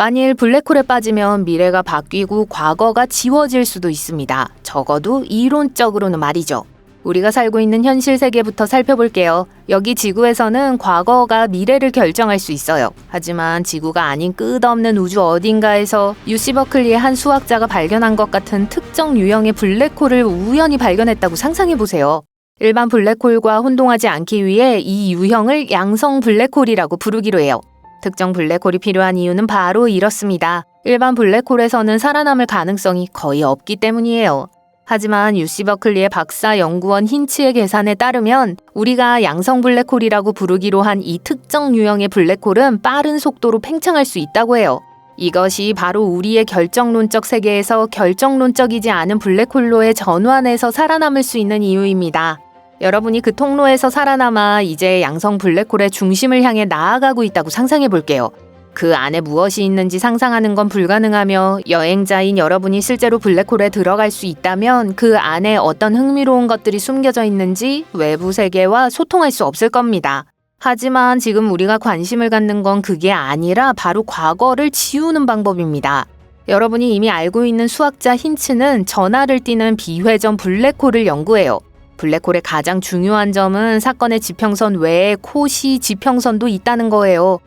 만일 블랙홀에 빠지면 미래가 바뀌고 과거가 지워질 수도 있습니다. 적어도 이론적으로는 말이죠. 우리가 살고 있는 현실 세계부터 살펴볼게요. 여기 지구에서는 과거가 미래를 결정할 수 있어요. 하지만 지구가 아닌 끝없는 우주 어딘가에서 유시 버클리의 한 수학자가 발견한 것 같은 특정 유형의 블랙홀을 우연히 발견했다고 상상해 보세요. 일반 블랙홀과 혼동하지 않기 위해 이 유형을 양성 블랙홀이라고 부르기로 해요. 특정 블랙홀이 필요한 이유는 바로 이렇습니다. 일반 블랙홀에서는 살아남을 가능성이 거의 없기 때문이에요. 하지만 유시 버클리의 박사 연구원 힌치의 계산에 따르면 우리가 양성 블랙홀이라고 부르기로 한 이 특정 유형의 블랙홀은 빠른 속도로 팽창할 수 있다고 해요. 이것이 바로 우리의 결정론적 세계에서 결정론적이지 않은 블랙홀로의 전환에서 살아남을 수 있는 이유입니다. 여러분이 그 통로에서 살아남아 이제 양성 블랙홀의 중심을 향해 나아가고 있다고 상상해 볼게요. 그 안에 무엇이 있는지 상상하는 건 불가능하며 여행자인 여러분이 실제로 블랙홀에 들어갈 수 있다면 그 안에 어떤 흥미로운 것들이 숨겨져 있는지 외부 세계와 소통할 수 없을 겁니다. 하지만 지금 우리가 관심을 갖는 건 그게 아니라 바로 과거를 지우는 방법입니다. 여러분이 이미 알고 있는 수학자 힌츠는 전하를 띠는 비회전 블랙홀을 연구해요. 블랙홀의 가장 중요한 점은 사건의 지평선 외에 코시 지평선도 있다는 거예요.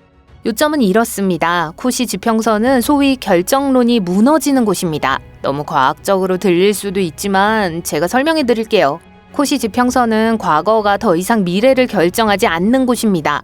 요점은 이렇습니다. 코시 지평선은 소위 결정론이 무너지는 곳입니다. 너무 과학적으로 들릴 수도 있지만 제가 설명해 드릴게요. 코시 지평선은 과거가 더 이상 미래를 결정하지 않는 곳입니다.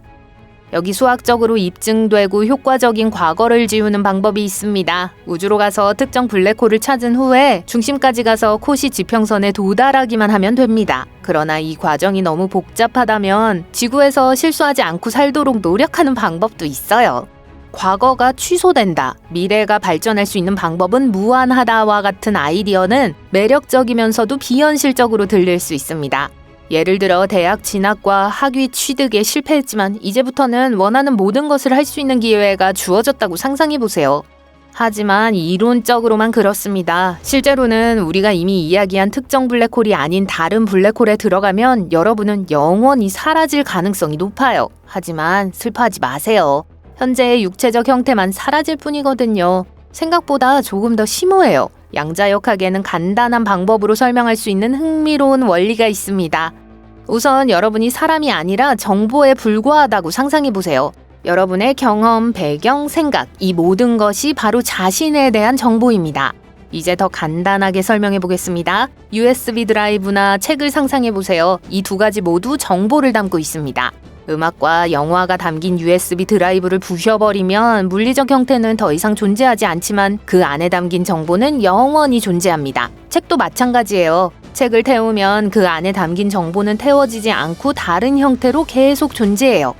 여기 수학적으로 입증되고 효과적인 과거를 지우는 방법이 있습니다. 우주로 가서 특정 블랙홀을 찾은 후에 중심까지 가서 코시 지평선에 도달하기만 하면 됩니다. 그러나 이 과정이 너무 복잡하다면 지구에서 실수하지 않고 살도록 노력하는 방법도 있어요. 과거가 취소된다. 미래가 발전할 수 있는 방법은 무한하다와 같은 아이디어는 매력적이면서도 비현실적으로 들릴 수 있습니다. 예를 들어 대학 진학과 학위 취득에 실패했지만 이제부터는 원하는 모든 것을 할 수 있는 기회가 주어졌다고 상상해 보세요. 하지만 이론적으로만 그렇습니다. 실제로는 우리가 이미 이야기한 특정 블랙홀이 아닌 다른 블랙홀에 들어가면 여러분은 영원히 사라질 가능성이 높아요. 하지만 슬퍼하지 마세요. 현재의 육체적 형태만 사라질 뿐이거든요. 생각보다 조금 더 심오해요. 양자역학에는 간단한 방법으로 설명할 수 있는 흥미로운 원리가 있습니다. 우선 여러분이 사람이 아니라 정보에 불과하다고 상상해 보세요. 여러분의 경험, 배경, 생각, 이 모든 것이 바로 자신에 대한 정보입니다. 이제 더 간단하게 설명해 보겠습니다. USB 드라이브나 책을 상상해 보세요. 이 두 가지 모두 정보를 담고 있습니다. 음악과 영화가 담긴 USB 드라이브를 부셔버리면 물리적 형태는 더 이상 존재하지 않지만 그 안에 담긴 정보는 영원히 존재합니다. 책도 마찬가지예요. 책을 태우면 그 안에 담긴 정보는 태워지지 않고 다른 형태로 계속 존재해요.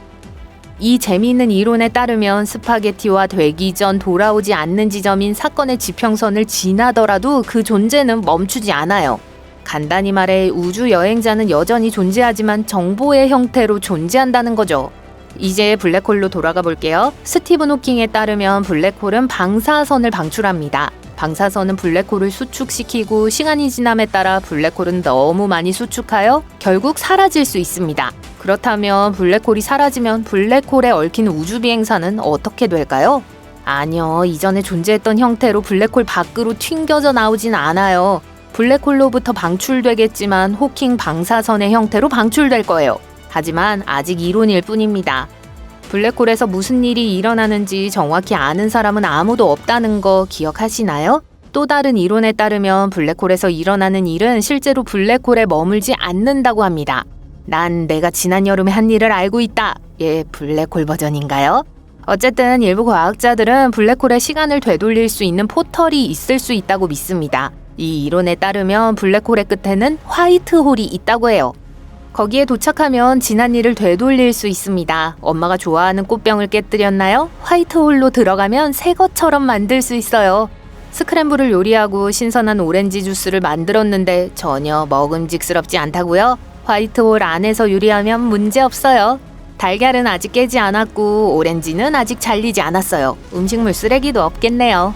이 재미있는 이론에 따르면 스파게티와 되기 전 돌아오지 않는 지점인 사건의 지평선을 지나더라도 그 존재는 멈추지 않아요. 간단히 말해 우주 여행자는 여전히 존재하지만 정보의 형태로 존재한다는 거죠. 이제 블랙홀로 돌아가 볼게요. 스티븐 호킹에 따르면 블랙홀은 방사선을 방출합니다. 방사선은 블랙홀을 수축시키고 시간이 지남에 따라 블랙홀은 너무 많이 수축하여 결국 사라질 수 있습니다. 그렇다면 블랙홀이 사라지면 블랙홀에 얽힌 우주 비행사는 어떻게 될까요? 아니요, 이전에 존재했던 형태로 블랙홀 밖으로 튕겨져 나오진 않아요. 블랙홀로부터 방출되겠지만 호킹 방사선의 형태로 방출될 거예요. 하지만 아직 이론일 뿐입니다. 블랙홀에서 무슨 일이 일어나는지 정확히 아는 사람은 아무도 없다는 거 기억하시나요? 또 다른 이론에 따르면 블랙홀에서 일어나는 일은 실제로 블랙홀에 머물지 않는다고 합니다. 난 내가 지난 여름에 한 일을 알고 있다. 예, 블랙홀 버전인가요? 어쨌든 일부 과학자들은 블랙홀의 시간을 되돌릴 수 있는 포털이 있을 수 있다고 믿습니다. 이 이론에 따르면 블랙홀의 끝에는 화이트홀이 있다고 해요. 거기에 도착하면 지난 일을 되돌릴 수 있습니다. 엄마가 좋아하는 꽃병을 깨뜨렸나요? 화이트홀로 들어가면 새 것처럼 만들 수 있어요. 스크램블을 요리하고 신선한 오렌지 주스를 만들었는데 전혀 먹음직스럽지 않다고요? 화이트홀 안에서 요리하면 문제 없어요. 달걀은 아직 깨지 않았고 오렌지는 아직 잘리지 않았어요. 음식물 쓰레기도 없겠네요.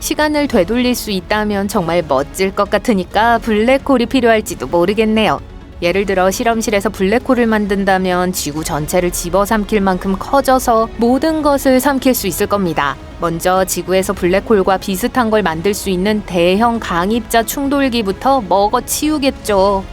시간을 되돌릴 수 있다면 정말 멋질 것 같으니까 블랙홀이 필요할지도 모르겠네요. 예를 들어 실험실에서 블랙홀을 만든다면 지구 전체를 집어삼킬 만큼 커져서 모든 것을 삼킬 수 있을 겁니다. 먼저 지구에서 블랙홀과 비슷한 걸 만들 수 있는 대형 강입자 충돌기부터 먹어 치우겠죠.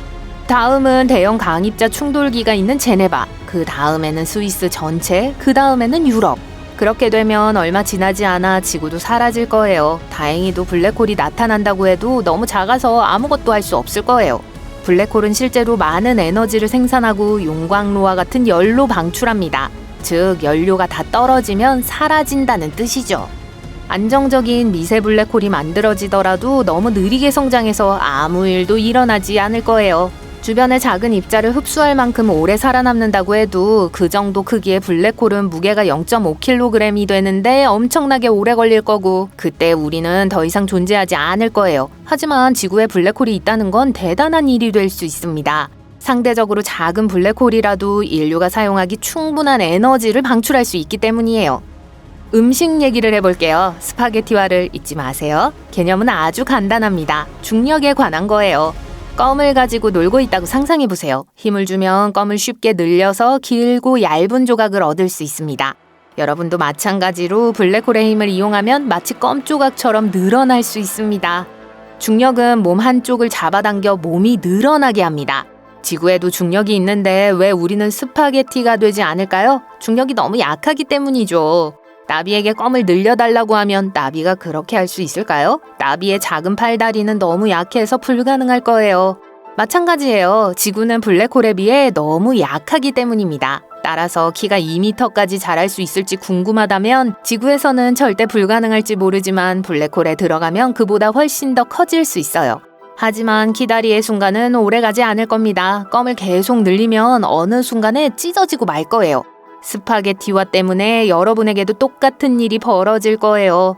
다음은 대형 강입자 충돌기가 있는 제네바, 그 다음에는 스위스 전체, 그 다음에는 유럽. 그렇게 되면 얼마 지나지 않아 지구도 사라질 거예요. 다행히도 블랙홀이 나타난다고 해도 너무 작아서 아무것도 할 수 없을 거예요. 블랙홀은 실제로 많은 에너지를 생산하고 용광로와 같은 열로 방출합니다. 즉, 연료가 다 떨어지면 사라진다는 뜻이죠. 안정적인 미세 블랙홀이 만들어지더라도 너무 느리게 성장해서 아무 일도 일어나지 않을 거예요. 주변의 작은 입자를 흡수할 만큼 오래 살아남는다고 해도 그 정도 크기의 블랙홀은 무게가 0.5kg이 되는데 엄청나게 오래 걸릴 거고 그때 우리는 더 이상 존재하지 않을 거예요. 하지만 지구에 블랙홀이 있다는 건 대단한 일이 될 수 있습니다. 상대적으로 작은 블랙홀이라도 인류가 사용하기 충분한 에너지를 방출할 수 있기 때문이에요. 음식 얘기를 해볼게요. 스파게티와를 잊지 마세요. 개념은 아주 간단합니다. 중력에 관한 거예요. 껌을 가지고 놀고 있다고 상상해 보세요. 힘을 주면 껌을 쉽게 늘려서 길고 얇은 조각을 얻을 수 있습니다. 여러분도 마찬가지로 블랙홀의 힘을 이용하면 마치 껌 조각처럼 늘어날 수 있습니다. 중력은 몸 한쪽을 잡아당겨 몸이 늘어나게 합니다. 지구에도 중력이 있는데 왜 우리는 스파게티가 되지 않을까요? 중력이 너무 약하기 때문이죠. 나비에게 껌을 늘려달라고 하면 나비가 그렇게 할 수 있을까요? 나비의 작은 팔다리는 너무 약해서 불가능할 거예요. 마찬가지예요. 지구는 블랙홀에 비해 너무 약하기 때문입니다. 따라서 키가 2m까지 자랄 수 있을지 궁금하다면 지구에서는 절대 불가능할지 모르지만 블랙홀에 들어가면 그보다 훨씬 더 커질 수 있어요. 하지만 키다리의 순간은 오래 가지 않을 겁니다. 껌을 계속 늘리면 어느 순간에 찢어지고 말 거예요. 스파게티와 때문에 여러분에게도 똑같은 일이 벌어질 거예요.